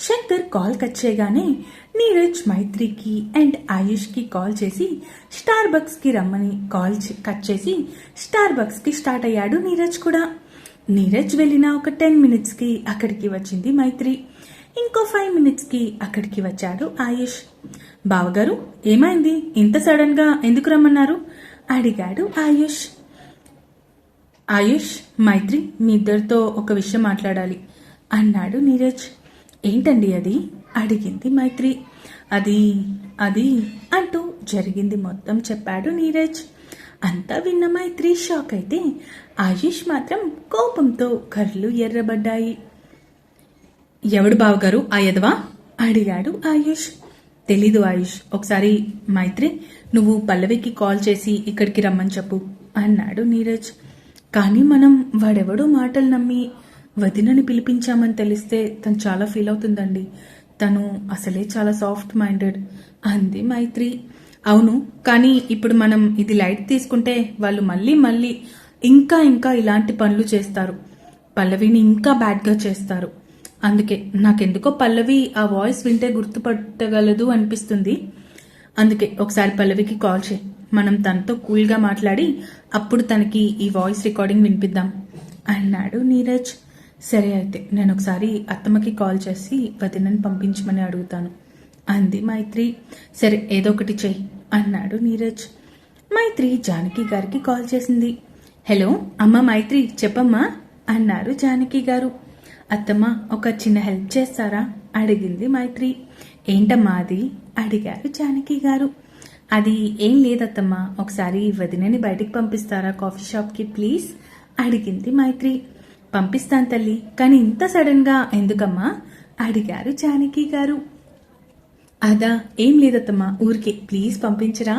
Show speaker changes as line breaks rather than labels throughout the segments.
Shankar call cut చేయగానే నీరజ్ మైత్రికి and ఆయుష్కి కాల్ చేసి స్టార్ బక్స్కి రమ్మని కాల్ చే- కట్ చేసి స్టార్ బక్స్కి స్టార్ట్ అయ్యాడు నీరజ్ కూడా. నీరజ్ వెళ్ళిన ఒక టెన్ మినిట్స్కి అక్కడికి వచ్చింది మైత్రి. ఇంకో ఫైవ్ మినిట్స్కి అక్కడికి వచ్చాడు ఆయుష్. బావగారు ఏమైంది? ఇంత సడన్గా ఎందుకు రమ్మన్నారు? అడిగాడు ఆయుష్. ఆయుష్ మైత్రి మీ ఇద్దరితో ఒక విషయం మాట్లాడాలి అన్నాడు నీరజ్. ఏంటండి అది? అడిగింది మైత్రి. అది అది అంటూ జరిగింది మొత్తం చెప్పాడు నీరజ్. అంతా విన్న మైత్రి షాక్ అయితే ఆయుష్ మాత్రం కోపంతో కర్రలు ఎర్రబడ్డాయి. ఎవడు బావగారు? ఆ యదవా? అడిగాడు ఆయుష్. తెలీదు ఆయుష్. ఒకసారి మైత్రి నువ్వు పల్లవికి కాల్ చేసి ఇక్కడికి రమ్మని చెప్పు అన్నాడు నీరజ్. కానీ మనం వాడెవడో మాటలు నమ్మి వదినని పిలిపించామని తెలిస్తే తను చాలా ఫీల్ అవుతుందండి. తను అసలే చాలా సాఫ్ట్ మైండెడ్. అంది మైత్రి. అవును కానీ ఇప్పుడు మనం ఇది లైట్ తీసుకుంటే వాళ్ళు మళ్ళీ మళ్ళీ ఇంకా ఇంకా ఇలాంటి పనులు చేస్తారు. పల్లవిని ఇంకా బ్యాడ్గా చేస్తారు. అందుకే నాకెందుకో పల్లవి ఆ వాయిస్ వింటే గుర్తుపట్టగలదు అనిపిస్తుంది. అందుకే ఒకసారి పల్లవికి కాల్ చేయి. మనం తనతో కూల్గా మాట్లాడి అప్పుడు తనకి ఈ వాయిస్ రికార్డింగ్ వినిపిద్దాం. అన్నాడు నీరజ్. సరే అయితే నేను ఒకసారి అత్తమ్మకి కాల్ చేసి వదినని పంపించమని అడుగుతాను. అంది మైత్రి. సరే ఏదో ఒకటి చెయ్యి అన్నాడు నీరజ్. మైత్రి జానకి గారికి కాల్ చేసింది. హలో అమ్మ మైత్రి చెప్పమ్మా అన్నారు జానకి గారు. అత్తమ్మ ఒక చిన్న హెల్ప్ చేస్తారా? అడిగింది మైత్రి. ఏంటమ్మా అది? అడిగారు జానకి గారు. అది ఏం లేదత్తమ్మా ఒకసారి వదినని బయటికి పంపిస్తారా కాఫీ షాప్కి ప్లీజ్? అడిగింది మైత్రి. పంపిస్తాను తల్లి. కానీ ఇంత సడన్గా ఎందుకమ్మా? అడిగారు జానకి గారు. అదా ఏం లేదత్తమ్మా ఊరికే ప్లీజ్ పంపించరా?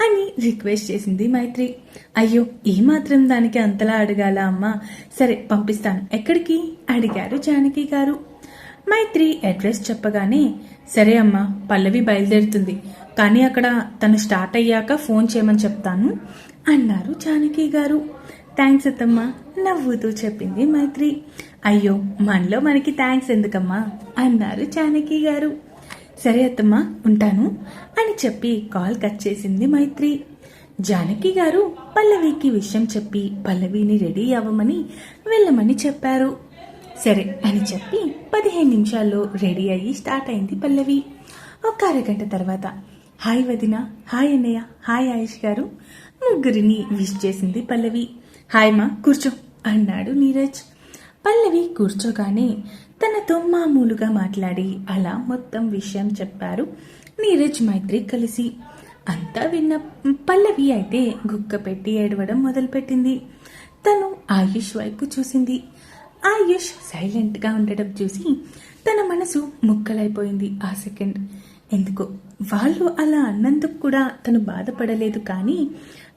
అని రిక్వెస్ట్ చేసింది మైత్రి. అయ్యో ఏమాత్రం దానికి అంతలా అడగాల అమ్మా? సరే పంపిస్తాను. ఎక్కడికి? అడిగారు జానకి గారు. మైత్రి అడ్రస్ చెప్పగానే సరే అమ్మా పల్లవి బయలుదేరుతుంది. కానీ అక్కడ తను స్టార్ట్ అయ్యాక ఫోన్ చేయమని చెప్తాను అన్నారు జానకి గారు. థ్యాంక్స్ అత్తమ్మా నవ్వుతూ చెప్పింది మైత్రి. అయ్యో మనలో మనకి థ్యాంక్స్ ఎందుకమ్మా? అన్నారు జానకి గారు. సరే అత్తమ్మా ఉంటాను అని చెప్పి కాల్ కట్ చేసింది మైత్రి. జానకి గారు పల్లవికి విషయం చెప్పి పల్లవిని రెడీ అవ్వమని వెళ్ళమని చెప్పారు. సరే అని చెప్పి పదిహేను నిమిషాల్లో రెడీ అయ్యి స్టార్ట్ అయింది పల్లవి. ఒక అరగంట తర్వాత హాయ్ వదిన హాయ్ అన్నయ్య హాయ్ ఆయుష్ గారు ముగ్గురిని విష్ చేసింది పల్లవి. హాయ్ మా కూర్చో అన్నాడు నీరజ్. పల్లవి కూర్చోగానే తనతో మామూలుగా మాట్లాడి అలా మొత్తం విషయం చెప్పారు నీరజ్ మైత్రి కలిసి. అంతా విన్న పల్లవి అయితే గుక్క పెట్టి ఏడవడం మొదలుపెట్టింది. తను ఆయుష్ వైపు చూసింది. ఆయుష్ సైలెంట్గా ఉండడం చూసి తన మనసు ముక్కలైపోయింది ఆ సెకండ్. ఎందుకు? వాళ్ళు అలా అన్నందుకు కూడా తను బాధపడలేదు కానీ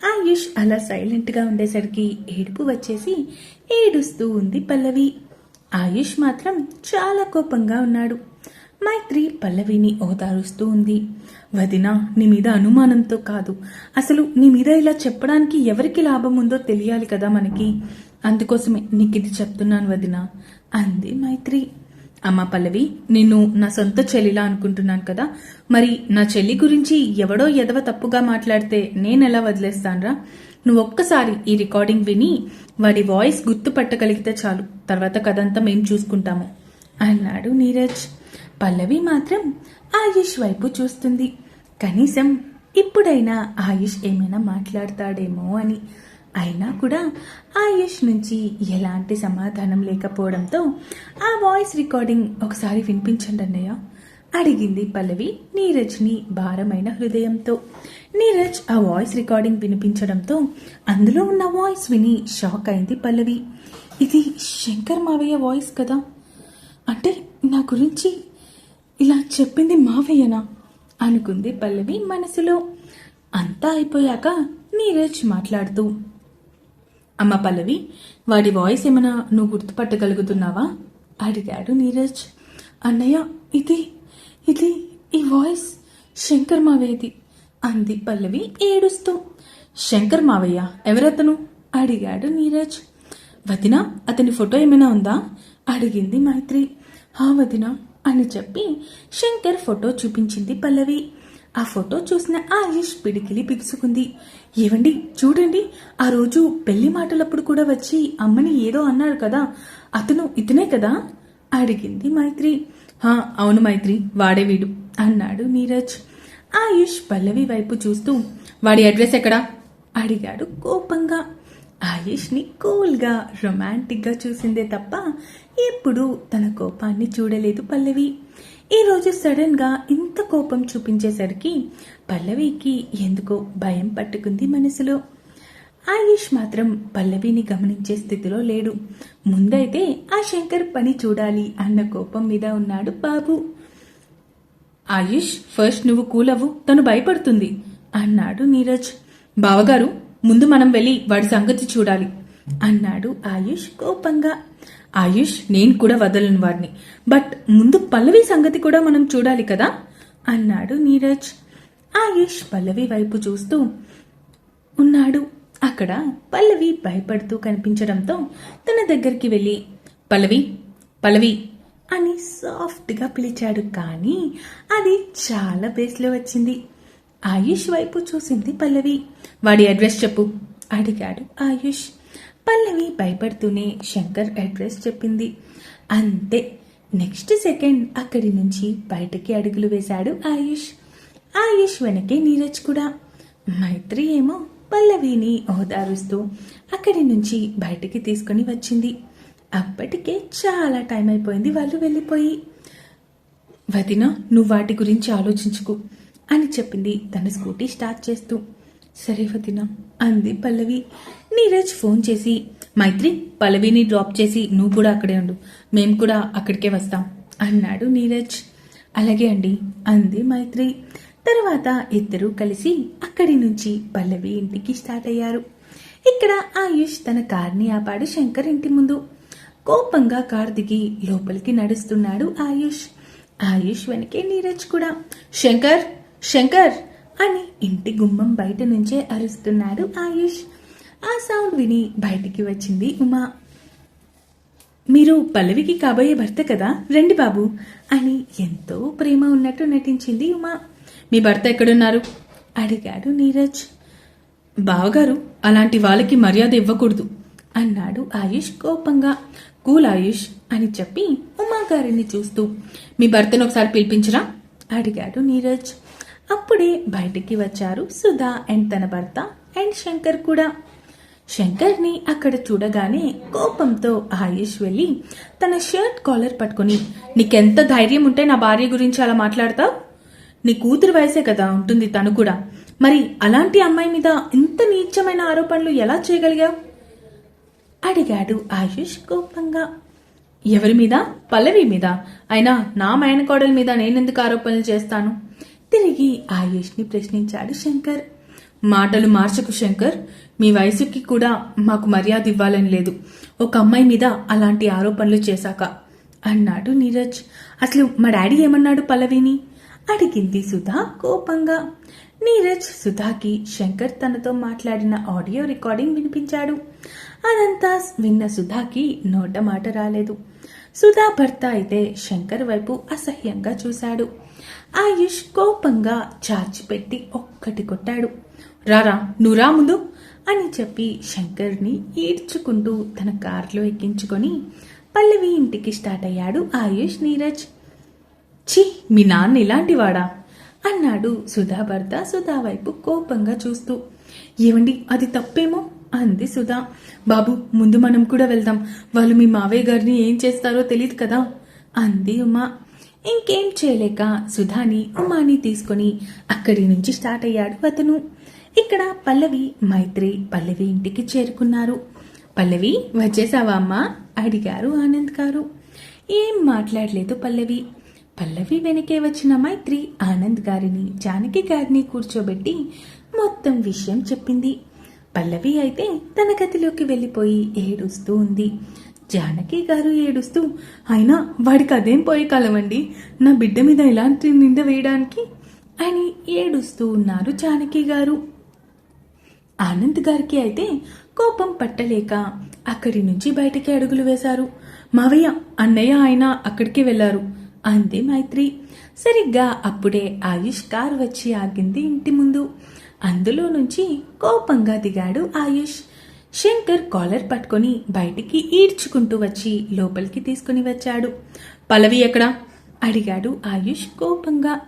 ఆయుష్ అలా సైలెంట్గా ఉండేసరికి ఏడుపు వచ్చేసి ఏడుస్తూ ఉంది పల్లవి. ఆయుష్ మాత్రం చాలా కోపంగా ఉన్నాడు. మైత్రి పల్లవిని ఓదారుస్తూ ఉంది. వదినా నీ మీద అనుమానంతో కాదు. అసలు నీ మీద ఇలా చెప్పడానికి ఎవరికి లాభం ఉందో తెలియాలి కదా మనకి. అందుకోసమే నీకు ఇది చెప్తున్నాను వదినా అంది మైత్రి. అమ్మ పల్లవి నిన్ను నా సొంత చెల్లిలా అనుకుంటున్నాను కదా. మరి నా చెల్లి గురించి ఎవడో ఎదవ తప్పుగా మాట్లాడితే నేనెలా వదిలేస్తానరా? నువ్వు ఒక్కసారి ఈ రికార్డింగ్ విని వాడి వాయిస్ గుర్తుపట్టగలిగితే చాలు. తర్వాత కదంతా మేం చూసుకుంటాము. అన్నాడు నీరజ్. పల్లవి మాత్రం ఆయుష్ వైపు చూస్తుంది. కనీసం ఇప్పుడైనా ఆయుష్ ఏమైనా మాట్లాడతాడేమో అని అయినా కూడా ఆయుష్ నుంచి ఎలాంటి సమాధానం లేకపోవడంతో ఆ వాయిస్ రికార్డింగ్ ఒకసారి వినిపించండి అన్నయ్య. అడిగింది పల్లవి నీరజ్ని భారమైన హృదయంతో. నీరజ్ ఆ వాయిస్ రికార్డింగ్ వినిపించడంతో అందులో ఉన్న వాయిస్ విని షాక్ అయింది పల్లవి. ఇది శంకర్ మావయ్య వాయిస్ కదా. అంటే నా గురించి ఇలా చెప్పింది మావయ్యనా? అనుకుంది పల్లవి మనసులో. అంతా అయిపోయాక నీరజ్ మాట్లాడుతూ అమ్మ పల్లవి వాడి వాయిస్ ఏమైనా నువ్వు గుర్తుపట్టగలుగుతున్నావా? అడిగాడు నీరజ్. అన్నయ్య ఇది ఇది ఈ వాయిస్ శంకర్ మావయ్యది అంది పల్లవి ఏడుస్తూ. శంకర్ మావయ్య ఎవరతను? అడిగాడు నీరజ్. వదిన అతని ఫోటో ఏమైనా ఉందా? అడిగింది మైత్రి. హా వదిన అని చెప్పి శంకర్ ఫోటో చూపించింది పల్లవి. ఆ ఫోటో చూసిన ఆయుష్ పిడికిలి బిగుసుకుంది ఏవండి చూడండి ఆ రోజు పెళ్ళి మాటలప్పుడు కూడా వచ్చి అమ్మని ఏదో అన్నాడు కదా అతను ఇతనే కదా? అడిగింది మైత్రి. హా అవును మైత్రి వాడే వీడు అన్నాడు నీరజ్. ఆయుష్ పల్లవి వైపు చూస్తూ వాడి అడ్రస్ ఎక్కడా? అడిగాడు కోపంగా. ఆయుష్ని కూల్గా రొమాంటిక్గా చూసిందే తప్ప ఎప్పుడు తన కోపాన్ని చూడలేదు పల్లవి. ఈరోజు సడన్గా ఇంత కోపం చూపించేసరికి పల్లవికి ఎందుకో భయం పట్టుకుంది మనసులో. ఆయుష్ మాత్రం పల్లవిని గమనించే స్థితిలో లేడు. ముందైతే ఆ శంకర్ పని చూడాలి అన్న కోపం మీద ఉన్నాడు బాబు. ఆయుష్ ఫస్ట్ నువ్వు కూలవు తను భయపడుతుంది అన్నాడు నీరజ్. బావగారు ముందు మనం వెళ్ళి వాడి సంగతి చూడాలి అన్నాడు ఆయుష్ కోపంగా. ఆయుష్ నేను కూడా వదలను వాడిని. బట్ ముందు పల్లవి సంగతి కూడా మనం చూడాలి కదా? అన్నాడు నీరజ్. ఆయుష్ పల్లవి వైపు చూస్తూ ఉన్నాడు. అక్కడ పల్లవి భయపడుతూ కనిపించడంతో తన దగ్గరికి వెళ్ళి పల్లవి పల్లవి అని సాఫ్ట్గా పిలిచాడు. కానీ అది చాలా బేస్లో వచ్చింది. ఆయుష్ వైపు చూసింది పల్లవి. వాడి అడ్రస్ చెప్పు అడిగాడు ఆయుష్. పల్లవి భయపడుతూనే శంకర్ అడ్రస్ చెప్పింది. అంతే నెక్స్ట్ సెకండ్ అక్కడి నుంచి బయటకి అడుగులు వేశాడు ఆయుష్. ఆయుష్ వెనకే నీరజ్ కూడా. మైత్రి ఏమో పల్లవిని ఓదారుస్తూ అక్కడి నుంచి బయటికి తీసుకొని వచ్చింది. అప్పటికే చాలా టైం అయిపోయింది వాళ్ళు వెళ్ళిపోయి. వదిన నువ్వు వాటి గురించి ఆలోచించుకు అని చెప్పింది తన స్కూటీ స్టార్ట్ చేస్తూ. సరే వదిన అంది పల్లవి. నీరజ్ ఫోన్ చేసి మైత్రి పల్లవిని డ్రాప్ చేసి నువ్వు కూడా అక్కడే ఉండు. మేము కూడా అక్కడికే వస్తాం. అన్నాడు నీరజ్. అలాగే అండి అంది మైత్రి. తర్వాత ఇద్దరూ కలిసి అక్కడి నుంచి పల్లవి ఇంటికి స్టార్ట్ అయ్యారు. ఇక్కడ ఆయుష్ తన కార్ని ఆపాడు శంకర్ ఇంటి ముందు. కోపంగా కార్ దిగి లోపలికి నడుస్తున్నాడు ఆయుష్. ఆయుష్ వెనకే నీరజ్ కూడా. శంకర్ శంకర్ అని ఇంటి గుమ్మం బయట నుంచే అరుస్తున్నాడు ఆయుష్. ఆ సౌండ్ విని బయటికి వచ్చింది ఉమా. మీరు పల్లవికి కాబోయే భర్త కదా? రండి బాబు అని ఎంతో ప్రేమ ఉన్నట్టు నటించింది ఉమా. మీ భర్త ఎక్కడున్నారు? అడిగాడు నీరజ్. బావగారు అలాంటి వాళ్ళకి మర్యాద ఇవ్వకూడదు అన్నాడు ఆయుష్ కోపంగా. కూల్ ఆయుష్ అని చెప్పి ఉమాగారిని చూస్తూ మీ భర్తను ఒకసారి పిలిపించరా? అడిగాడు నీరజ్. అప్పుడే బయటికి వచ్చారు సుధా అండ్ తన భర్త అండ్ శంకర్ కూడా. శంకర్ని అక్కడ చూడగానే కోపంతో ఆయుష్ వెళ్ళి తన షర్ట్ కాలర్ పట్టుకుని నీకెంత ధైర్యం ఉంటే నా భార్య గురించి అలా మాట్లాడతావు? నీ కూతురు వయసే కదా ఉంటుంది తను కూడా. మరి అలాంటి అమ్మాయి మీద ఇంత నీచమైన ఆరోపణలు ఎలా చేయగలిగావు? అడిగాడు ఆయుష్ కోపంగా. ఎవరి మీద? పల్లవి మీద. అయినా నా మేనకోడల మీద నేనెందుకు ఆరోపణలు చేస్తాను? తిరిగి ఆయుష్ని ప్రశ్నించాడు శంకర్. మాటలు మార్చకు శంకర్. మీ వయసుకి కూడా మాకు మర్యాద ఇవ్వాలని లేదు. ఒక అమ్మాయి మీద అలాంటి ఆరోపణలు చేశాక. అన్నాడు నీరజ్. అసలు మా డాడీ ఏమన్నాడు పల్లవిని? అడిగింది సుధా కోపంగా. నీరజ్ సుధాకి శంకర్ తనతో మాట్లాడిన ఆడియో రికార్డింగ్ వినిపించాడు. అదంతా విన్న సుధాకి నోట మాట రాలేదు. సుధా భర్త అయితే శంకర్ వైపు అసహ్యంగా చూశాడు. ఆయుష్ కోపంగా చాచిపెట్టి ఒక్కటి కొట్టాడు. రారా నువ్వు రా ముందు అని చెప్పి శంకర్ని ఈడ్చుకుంటూ తన కారులో ఎక్కించుకొని పల్లవి ఇంటికి స్టార్ట్ అయ్యాడు ఆయుష్ నీరజ్. ఛీ మీ నాన్న ఇలాంటివాడా? అన్నాడు సుధా భర్త సుధా వైపు కోపంగా చూస్తూ. ఏమండి అది తప్పేమో? అంది సుధా. బాబు ముందు మనం కూడా వెళ్దాం. వాళ్ళు మీ మావయ్య గారిని ఏం చేస్తారో తెలియదు కదా? అంది ఉమా. ఇంకేం చేయలేక సుధాని ఉమాని తీసుకొని అక్కడి నుంచి స్టార్ట్ అయ్యాడు అతను. ఇక్కడ పల్లవి మైత్రి పల్లవి ఇంటికి చేరుకున్నారు. పల్లవి వచ్చేసావా అమ్మా? అడిగారు ఆనంద్ గారు. ఏం మాట్లాడలేదు పల్లవి. పల్లవి వెనకే వచ్చిన మైత్రి ఆనంద్ గారిని జానకి గారిని కూర్చోబెట్టి మొత్తం విషయం చెప్పింది. పల్లవి అయితే తన గదిలోకి వెళ్ళిపోయి ఏడుస్తూ ఉంది. జానకి గారు ఏడుస్తూ అయినా వాడికి అదేం పోయే కాలమండి? నా బిడ్డ మీద ఇలాంటి నింద వేయడానికి? అని ఏడుస్తూ ఉన్నారు జానకి గారు. ఆనంద్ గారికి అయితే కోపం పట్టలేక అక్కడి నుంచి బయటికి అడుగులు వేశారు. మావయ్య అన్నయ్య ఆయన అక్కడికి వెళ్ళారు అంతే మైత్రి. సరిగ్గా అప్పుడే ఆయుష్ కార్ వచ్చి ఆగింది ఇంటి ముందు. అందులో నుంచి కోపంగా దిగాడు ఆయుష్. శంకర్ కాలర్ పట్టుకొని బయటికి ఈడ్చుకుంటూ వచ్చి లోపలికి తీసుకుని వచ్చాడు. పల్లవి ఎక్కడా? అడిగాడు ఆయుష్ కోపంగా.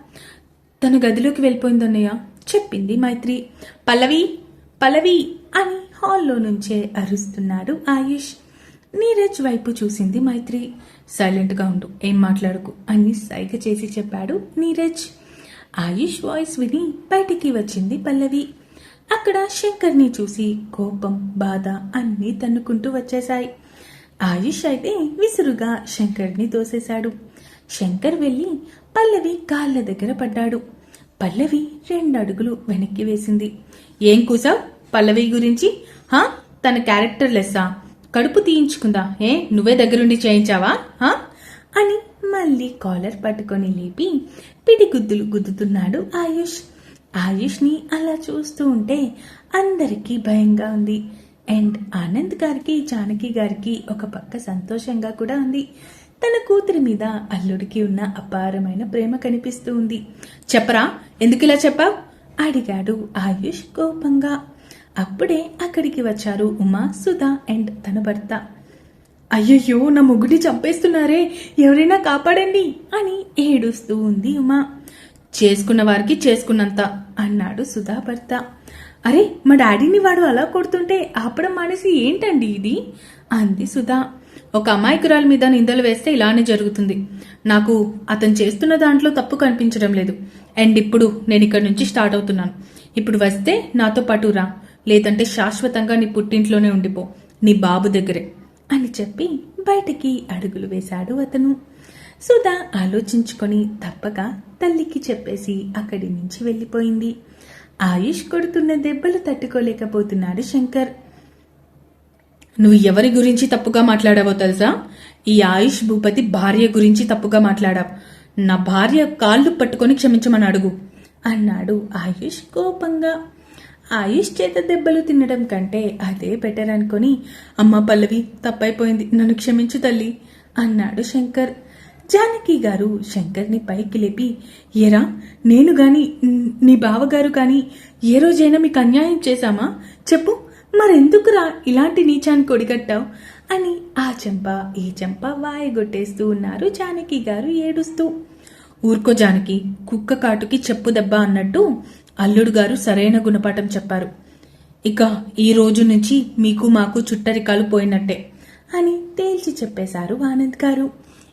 తన గదిలోకి వెళ్ళిపోయిందన్నయ్య చెప్పింది మైత్రి. పల్లవి పల్లవి అని హాల్లో నుంచే అరుస్తున్నాడు ఆయుష్. నీరజ్ వైపు చూసింది మైత్రి. సైలెంట్గా ఉండు ఏం మాట్లాడుకు అని సైగ చేసి చెప్పాడు నీరజ్. ఆయుష్ వాయిస్ విని బయటికి వచ్చింది పల్లవి. అక్కడ శంకర్ని చూసి కోపం బాధ అన్నీ తన్నుకుంటూ వచ్చేశాయి. ఆయుష్ అయితే విసురుగా శంకర్ని దోసేశాడు శంకర్ వెళ్ళి పల్లవి కాళ్ళ దగ్గర పడ్డాడు. పల్లవి రెండు అడుగులు వెనక్కి వేసింది. ఏం కూసావ్? పల్లవి గురించి? హా? తన క్యారెక్టర్ లెస్సా? కడుపు తీయించుకుందా? ఏ? నువ్వే దగ్గరుండి చేయించావా? హా? అని మళ్ళీ కాలర్ పట్టుకొని లేపి పిడిగుద్దులు గుద్దుతున్నాడు ఆయుష్. ఆయుష్ని అలా చూస్తూ ఉంటే అందరికీ భయంగా ఉంది. అండ్ ఆనంద్ గారికి జానకి గారికి ఒక పక్క సంతోషంగా కూడా ఉంది. తన కూతురి మీద అల్లుడికి ఉన్న అపారమైన ప్రేమ కనిపిస్తూ ఉంది. చెప్పరా? ఎందుకు ఇలా చెప్పావు? అడిగాడు ఆయుష్ కోపంగా. అప్పుడే అక్కడికి వచ్చారు ఉమా సుధా అండ్ తన భర్త. అయ్యయ్యో నా ముగ్గుని చంపేస్తున్నారే. ఎవరైనా కాపాడండి అని ఏడుస్తూ ఉంది ఉమా. చేసుకున్న వారికి చేసుకున్నంత అన్నాడు సుధా భర్త అరే మా డాడీని వాడు అలా కొడుతుంటే ఆపడం మానేసి ఏంటండి ఇది? అంది సుధా. ఒక అమాయకురాల మీద నిందలు వేస్తే ఇలానే జరుగుతుంది. నాకు అతను చేస్తున్న దాంట్లో తప్పు కనిపించడం లేదు. అండ్ ఇప్పుడు నేను ఇక్కడ నుంచి స్టార్ట్ అవుతున్నాను. ఇప్పుడు వస్తే నాతో పాటు రా. లేదంటే శాశ్వతంగా నీ పుట్టింట్లోనే ఉండిపో. నీ బాబు దగ్గరే అని చెప్పి బయటికి అడుగులు వేశాడు అతను. సుధా ఆలోచించుకొని తప్పక తల్లికి చెప్పేసి అక్కడి నుంచి వెళ్ళిపోయింది. ఆయుష్ కొడుతున్న దెబ్బలు తట్టుకోలేకపోతున్నాడు శంకర్. నువ్వు ఎవరి గురించి తప్పుగా మాట్లాడావో తెలుసా? ఈ ఆయుష్ భూపతి భార్య గురించి తప్పుగా మాట్లాడావు. నా భార్య కాళ్ళు పట్టుకొని క్షమించమని అడుగు అన్నాడు ఆయుష్ కోపంగా. ఆయుష్ చేత దెబ్బలు తినడం కంటే అదే బెటర్ అనుకొని అమ్మ పల్లవి తప్పైపోయింది. నన్ను క్షమించు తల్లి అన్నాడు శంకర్. జానకి గారు శంకర్ని పైకి లేపి ఏరా నేను గాని నీ బావగారు కానీ ఏ రోజైనా మీకు అన్యాయం చేశామా? చెప్పు మరెందుకురా ఇలాంటి నీచాన్ని కొడిగట్టావు? అని ఆ చెంప ఈ చెంప వాయగొట్టేస్తూ ఉన్నారు జానకి గారు ఏడుస్తూ. ఊరుకో జానకి కుక్క కాటుకి చెప్పు దెబ్బ అన్నట్టు అల్లుడు గారు సరైన గుణపాఠం చెప్పారు. ఇక ఈ రోజు నుంచి మీకు మాకు చుట్టరికాలు పోయినట్టే అని తేల్చి చెప్పేశారు ఆనంద్ గారు.